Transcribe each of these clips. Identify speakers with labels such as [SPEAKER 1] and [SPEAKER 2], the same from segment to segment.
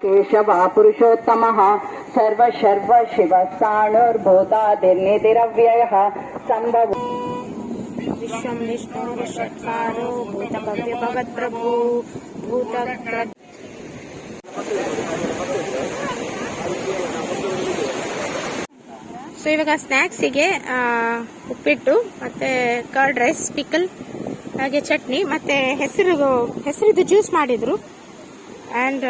[SPEAKER 1] केशवा पुरुषोत्तमः सर्वशर्व शिवस्ताणुर्भूतादिर्निधिरव्ययः सम्भव
[SPEAKER 2] विश्वं विष्णुर्षट्कारो भूतभव्यभवत्प्रभु भूतप्र ಸೊ ಇವಾಗ ಸ್ನ್ಯಾಕ್ಸಿಗೆ ಉಪ್ಪಿಟ್ಟು ಮತ್ತೆ ಕರ್ಡ್ ರೈಸ್ ಪಿಕಲ್ ಹಾಗೆ ಚಟ್ನಿ ಮತ್ತೆ ಹೆಸರು ಹೆಸರಿದ್ದು ಜ್ಯೂಸ್ ಮಾಡಿದ್ರು and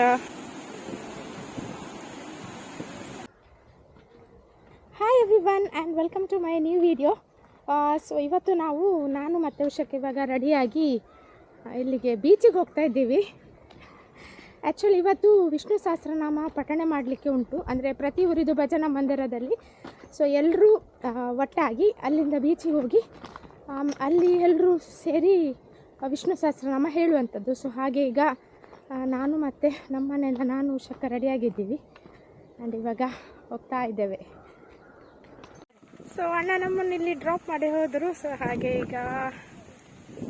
[SPEAKER 2] hi everyone and welcome to my new video so ಇವತ್ತು ನಾವು, ನಾನು ಮತ್ತೆ ಉಷಕ್ಕೆ ಇವಾಗ ರೆಡಿಯಾಗಿ ಇಲ್ಲಿಗೆ ಬೀಚಿಗೆ ಹೋಗ್ತಾ ಇದ್ದೀವಿ. ಆ್ಯಕ್ಚುಲಿ ಇವತ್ತು ವಿಷ್ಣು ಸಹಸ್ರನಾಮ ಪಠಣೆ ಮಾಡಲಿಕ್ಕೆ ಉಂಟು. ಅಂದರೆ, ಪ್ರತಿ ಉರಿದು ಭಜನಾ ಮಂದಿರದಲ್ಲಿ. ಸೊ ಎಲ್ಲರೂ ಒಟ್ಟಾಗಿ ಅಲ್ಲಿಂದ ಬೀಚಿಗೆ ಹೋಗಿ ಅಲ್ಲಿ ಎಲ್ಲರೂ ಸೇರಿ ವಿಷ್ಣು ಸಹಸ್ರನಾಮ ಹೇಳುವಂಥದ್ದು. ಸೊ ಹಾಗೆ ಈಗ ನಾನು ಮತ್ತು ನಮ್ಮ ಮನೆಯಿಂದ ನಾನು ಉಷಕ್ಕ ರೆಡಿಯಾಗಿದ್ದೀವಿ ಆ್ಯಂಡ್ ಇವಾಗ ಹೋಗ್ತಾ ಇದ್ದೇವೆ. ಸೊ ಅಣ್ಣ ನಮ್ಮನ್ನು ಇಲ್ಲಿ ಡ್ರಾಪ್ ಮಾಡಿ ಹೋದರು. ಸೊ ಹಾಗೆ ಈಗ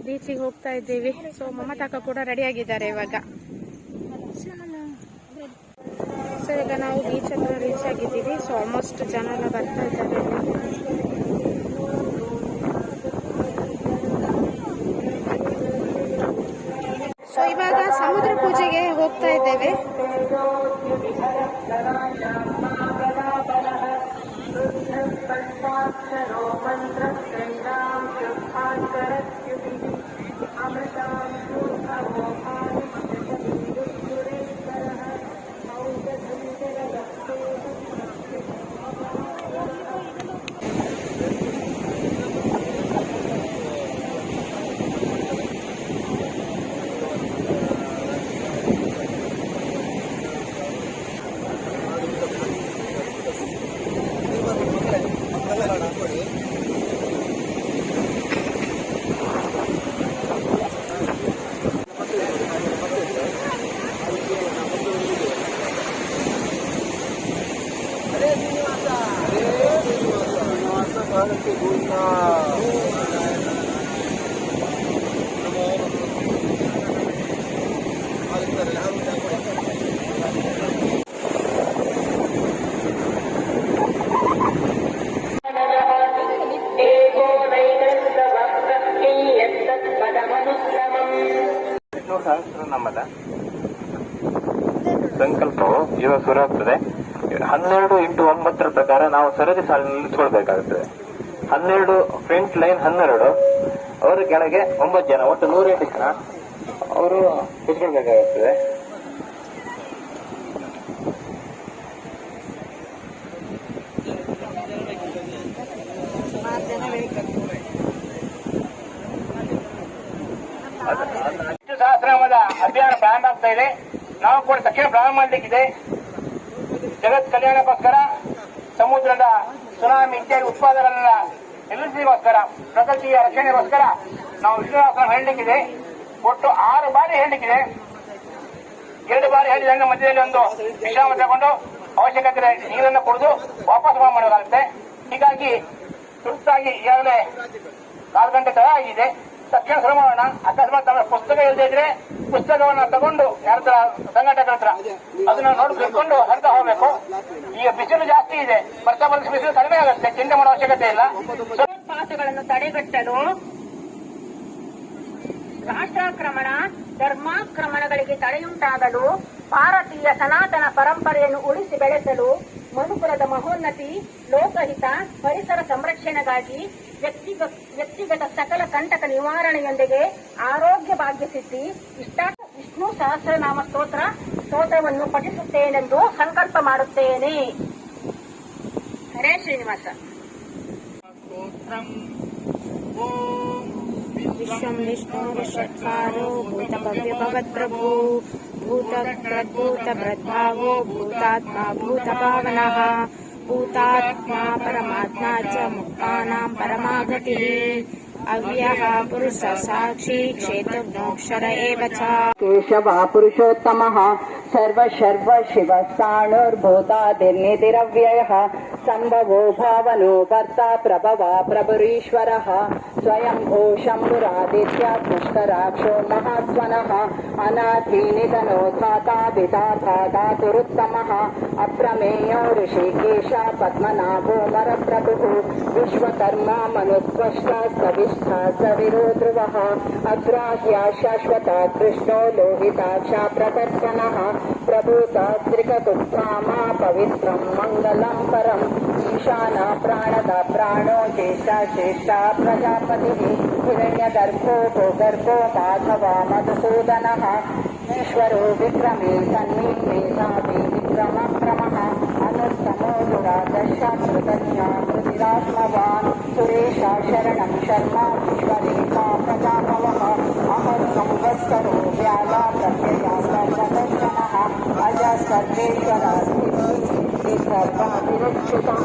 [SPEAKER 2] ಬೀಚಿಗೆ ಹೋಗ್ತಾ ಇದ್ದೀವಿ. ಸೊ ಮಮತಾಕ ಕೂಡ ರೆಡಿ ಆಗಿದ್ದಾರೆ ಇವಾಗ. ಸೊ ಈಗ ನಾವು ಬೀಚ್ ಹತ್ರ ರೀಚ್ ಆಗಿದ್ದೀವಿ. ಸೊ ಆಲ್ಮೋಸ್ಟ್ ಜನ ಎಲ್ಲ ಬರ್ತಾ ಇದ್ದಾರೆ. ಸೊ ಇವಾಗ ಸಮುದ್ರ ಪೂಜೆಗೆ ಹೋಗ್ತಾ ಇದ್ದೇವೆ.
[SPEAKER 3] ali. ಸಹಸ್ರನಾಮದ ಸಂಕಲ್ಪವು ಇವಾಗ ಶುರುವಾಗ್ತದೆ ಹನ್ನೆರಡು ಇಂಟು ಒಂಬತ್ತರ ಪ್ರಕಾರ ನಾವು ಸರದಿ ಸಾಲಿನಲ್ಲಿ ನಿಲ್ಸ್ಕೊಳ್ಬೇಕಾಗುತ್ತದೆ ಹನ್ನೆರಡು ಫ್ರಂಟ್ ಲೈನ್ ಹನ್ನೆರಡು. ಅವರ ಕೆಳಗೆ ಒಂಬತ್ತು ಜನ, ಒಟ್ಟು ನೂರೆಂಟು ಜನ. ಅವರು ಕುತ್ಕೊಳ್ಬೇಕಾಗುತ್ತದೆ
[SPEAKER 4] ಹತ್ತು ಸಹಸ್ರಾಮದ ಅಭಿಯಾನ ಪ್ರಾರಂಭ ಆಗ್ತಾ ಇದೆ. ನಾವು ಕೂಡ ತಕ್ಷಣ ಪ್ರಾರಂಭ ಮಾಡಲಿಕ್ಕಿದೆ. ಜಗತ್ ಕಲ್ಯಾಣಕ್ಕೋಸ್ಕರ ಸಮುದ್ರದ ಸುನಾಮಿ ಇತ್ಯಾದಿ ಉತ್ಪಾದನೆಗಳನ್ನ ನಿಲ್ಲಿಸಲಿಗೋಸ್ಕರ ಪ್ರಕೃತಿಯ ರಕ್ಷಣೆಗೋಸ್ಕರ ನಾವು ವಿಶ್ವನಾಥನ ಹೇಳಲಿಕ್ಕಿದೆ ಒಟ್ಟು ಆರು ಬಾರಿ ಹೇಳಲಿಕ್ಕಿದೆ ಎರಡು ಬಾರಿ ಹೇಳಿದಾಗ ಮಧ್ಯದಲ್ಲಿ ಒಂದು ವಿಶ್ರಾಮ ತಗೊಂಡು ಅವಶ್ಯಕತೆ ನೀರನ್ನು ಕುಡಿದು ವಾಪಸ್ ಮಾಡಬೇಕಾಗುತ್ತೆ ಹೀಗಾಗಿ ತುರ್ತಾಗಿ ಈಗಾಗಲೇ ಕಾಲು ಗಂಟೆ ತಡ ಆಗಿದೆ ತಕ್ಷಣ ಶ್ರಮ ಮಾಡೋಣ ಅಕಸ್ಮಾತ್ ಅವರ ಪುಸ್ತಕ ಇಲ್ಲದೆ ಇದ್ರೆ ಪುಸ್ತಕವನ್ನ ತಗೊಂಡು ಯಾರತ್ರ ಸಂಘಟಕ ಸಂಘಟಕರ ಹತ್ರ. ಅದನ್ನ ನೋಡ್ಕೊಂಡು ಹರಿತಾ ಹೋಗ್ಬೇಕು. ಈಗ ಬಿಸಿಲು ಜಾಸ್ತಿ ಇದೆ. ಬರ್ತಾ ಬಂದ ಬಿಸಿಲು ಕಡಿಮೆ ಆಗುತ್ತೆ. ಚಿಂತೆ ಮಾಡೋ ಅವಶ್ಯಕತೆ ಇಲ್ಲ.
[SPEAKER 5] ಪಾತಗಳನ್ನು ತಡೆಗಟ್ಟಲು ರಾಷ್ಟ್ರಾಕ್ರಮಣ, ಧರ್ಮಾಕ್ರಮಣಗಳಿಗೆ ತಡೆಯುಂಟಾಗಲು ಭಾರತೀಯ ಸನಾತನ ಪರಂಪರೆಯನ್ನು ಉಳಿಸಿ ಬೆಳೆಸಲು ಮನುಕುಲದ ಮಹೋನ್ನತಿ, ಲೋಕಹಿತ, ಪರಿಸರ ಸಂರಕ್ಷಣೆಗಾಗಿ ವ್ಯಕ್ತಿಗ- ವ್ಯಕ್ತಿಗತ ಸಕಲ ಕಂಟಕ ನಿವಾರಣೆಯೊಂದಿಗೆ ಆರೋಗ್ಯ ಭಾಗ್ಯ ಸಿದ್ಧಿ ಇಷ್ಟ ವಿಷ್ಣು ಸಹಸ್ರನಾಮ ಸ್ತೋತ್ರ, ಸ್ತೋತ್ರವನ್ನು ಪಠಿಸುತ್ತೇನೆಂದು ಸಂಕಲ್ಪ ಮಾಡುತ್ತೇನೆ. ಹರೇ ಶ್ರೀನಿವಾಸ.
[SPEAKER 2] विश्वं विष्णुर्षट्कारो भूतभव्यभवत्प्रभु भूतप्रद्भूतभृद्भावो भूतात्मा भूतभावनः भूतात्मा परमात्मा च मुक्तानां परमागतिः। अव्यः पुरुषसाक्षी क्षेत्रज्ञोऽक्षर एव च
[SPEAKER 1] केशवा पुरुषोत्तमः सर्व शर्व शिव साणुर्भूतादिर्निधिरव्ययः सम्भवो भावनो कर्ता प्रभवा प्रभुरीश्वरः स्वयम्भो शम्भुरादित्यात्मष्कराक्षो महास्वनः अनाथीनिधनो धाता विधाता धातुरुत्तमः अप्रमेयो ऋषिकेश पद्मनाभो मरप्रभुः विश्वकर्मा मनुस्पष्टा सविष्ठा सविरो ध्रुवः अग्राह्या शाश्वता कृष्णो लोहिताक्षा प्रदर्शनः प्रभूतास्त्रिककुत्थामा पवित्रम् मङ्गलम् परम् ईशाना प्राणदा प्राणो ज्येष्ठा श्रेष्ठा प्रजापतिः हिरण्यगर्भो भूगर्भो माधवा मधुसूदनः ईश्वरो विक्रमे तन्मी मेधावी विक्रमक्रमः गुणादशाश्रुतज्ञामृतिरात्मवान् सुरेशा शरण शर्मा विश्वरेखा प्रजापवः अहम संवत्सरो व्याला
[SPEAKER 2] प्रत्ययास्तर्वदर्शनः अजस्तर्वेश्वरस्थितिः सर्वमभिरक्षितः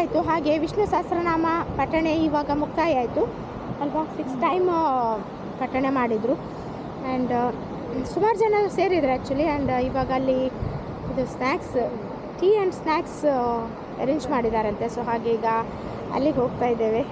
[SPEAKER 2] ಆಯಿತು ಹಾಗೆ ವಿಷ್ಣು ಸಹಸ್ರನಾಮ ಪಠಣೆ ಇವಾಗ ಮುಕ್ತಾಯ ಆಯಿತು. ಅಲ್ವಾ? ಸಿಕ್ಸ್ ಟೈಮ್ ಪಠಣೆ ಮಾಡಿದರು. ಆ್ಯಂಡ್ ಸುಮಾರು ಜನ ಸೇರಿದ್ರು ಆ್ಯಕ್ಚುಲಿ ಆ್ಯಂಡ್ ಇವಾಗ ಅಲ್ಲಿ ಇದು snacks tea and snacks arrange ಮಾಡಿದಾರಂತೆ. So ಹಾಗೆ ಈಗ ಅಲ್ಲಿಗೆ ಹೋಗ್ತಾ ಇದ್ದೇವೆ.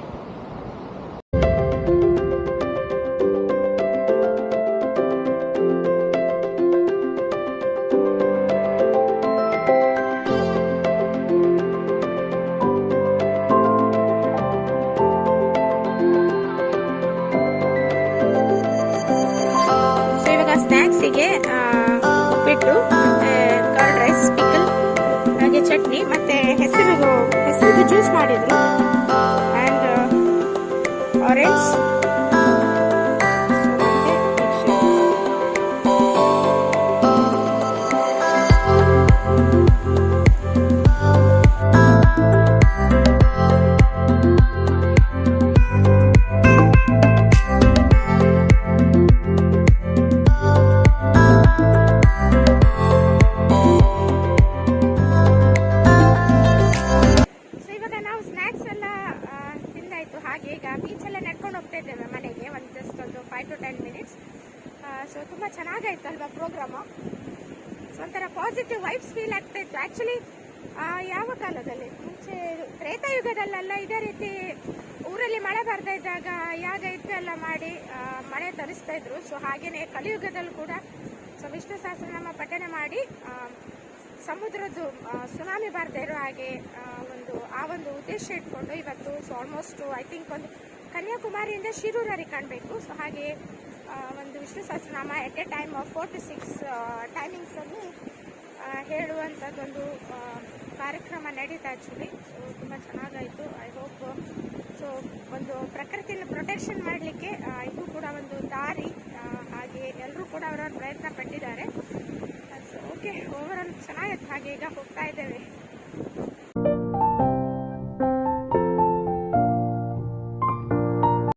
[SPEAKER 2] ಉಪ್ಪಿಟ್ಟು ಕರ್ಡ್ ರೈಸ್ ಪಿಕಲ್ ಹಾಗೆ ಚಟ್ನಿ ಮತ್ತೆ ಹೆಸರು ಹೆಸರು ಜ್ಯೂಸ್ ಮಾಡಿದ್ರು. ಹಾಗೆ ಈಗ ಬೀಚೆಲ್ಲ ನಡ್ಕೊಂಡು ಹೋಗ್ತಾ ಇದ್ದೇವೆ ಮನೆಗೆ, ಒಂದು ಜಸ್ಟ್ ಒಂದು five to ten minutes so ತುಂಬ ಚೆನ್ನಾಗಾಯ್ತು ಅಲ್ವಾ ಪ್ರೋಗ್ರಾಮು ಸೊ ಒಂಥರ ಪಾಸಿಟಿವ್ ವೈಬ್ಸ್ ಫೀಲ್ ಆಗ್ತಾ ಇತ್ತು. ಆ್ಯಕ್ಚುಲಿ ಯಾವ ಕಾಲದಲ್ಲಿ? ಮುಂಚೆ ತ್ರೇತಾಯುಗದಲ್ಲೆಲ್ಲ ಇದೇ ರೀತಿ ಊರಲ್ಲಿ ಮಳೆ ಬರ್ತಾ ಇದ್ದಾಗ ಯಾಗ ಎಲ್ಲ ಮಾಡಿ ಮಳೆ ತರಿಸ್ತಾ ಇದ್ರು. ಸೊ ಹಾಗೆಯೇ ಕಲಿಯುಗದಲ್ಲೂ ಕೂಡ. ಸೊ ವಿಷ್ಣು ಸಹಸ್ರನಾಮ ಪಠನೆ ಮಾಡಿ ಸಮುದ್ರದ್ದು ಸುನಾಮಿ ಬರ್ತಾ ಇರೋ ಹಾಗೆ ಒಂದು, ಆ ಒಂದು ಉದ್ದೇಶ ಇಟ್ಕೊಂಡು ಇವತ್ತು ಸೊ ಆಲ್ಮೋಸ್ಟ್ ಐ ಥಿಂಕ್ ಒಂದು ಕನ್ಯಾಕುಮಾರಿಯಿಂದ ಶಿರೂರವರೆಗೆ ಕಾಣಬೇಕು. ಸೊ ಹಾಗೆ ಒಂದು Vishnu Sahasranama at a time four to six ಟೈಮಿಂಗ್ಸಲ್ಲಿ ಹೇಳುವಂಥದ್ದೊಂದು ಕಾರ್ಯಕ್ರಮ ನಡೀತಾ ಆ್ಯಕ್ಚುಲಿ ಸೊ ತುಂಬ ಚೆನ್ನಾಗಾಯಿತು ಐ ಹೋಪ್ ಸೊ ಒಂದು ಪ್ರಕೃತಿನ ಪ್ರೊಟೆಕ್ಷನ್ ಮಾಡಲಿಕ್ಕೆ ಇದು ಕೂಡ ಒಂದು ದಾರಿ ಹಾಗೆ ಎಲ್ಲರೂ ಕೂಡ ಅವರವ್ರ ಪ್ರಯತ್ನ ಪಟ್ಟಿದ್ದಾರೆ. ಓಕೆ ಓವರ್ ಆಲ್ ಚೆನ್ನಾಗಿತ್ತು ಹಾಗೆ ಈಗ ಹೋಗ್ತಾ ಇದ್ದೇವೆ.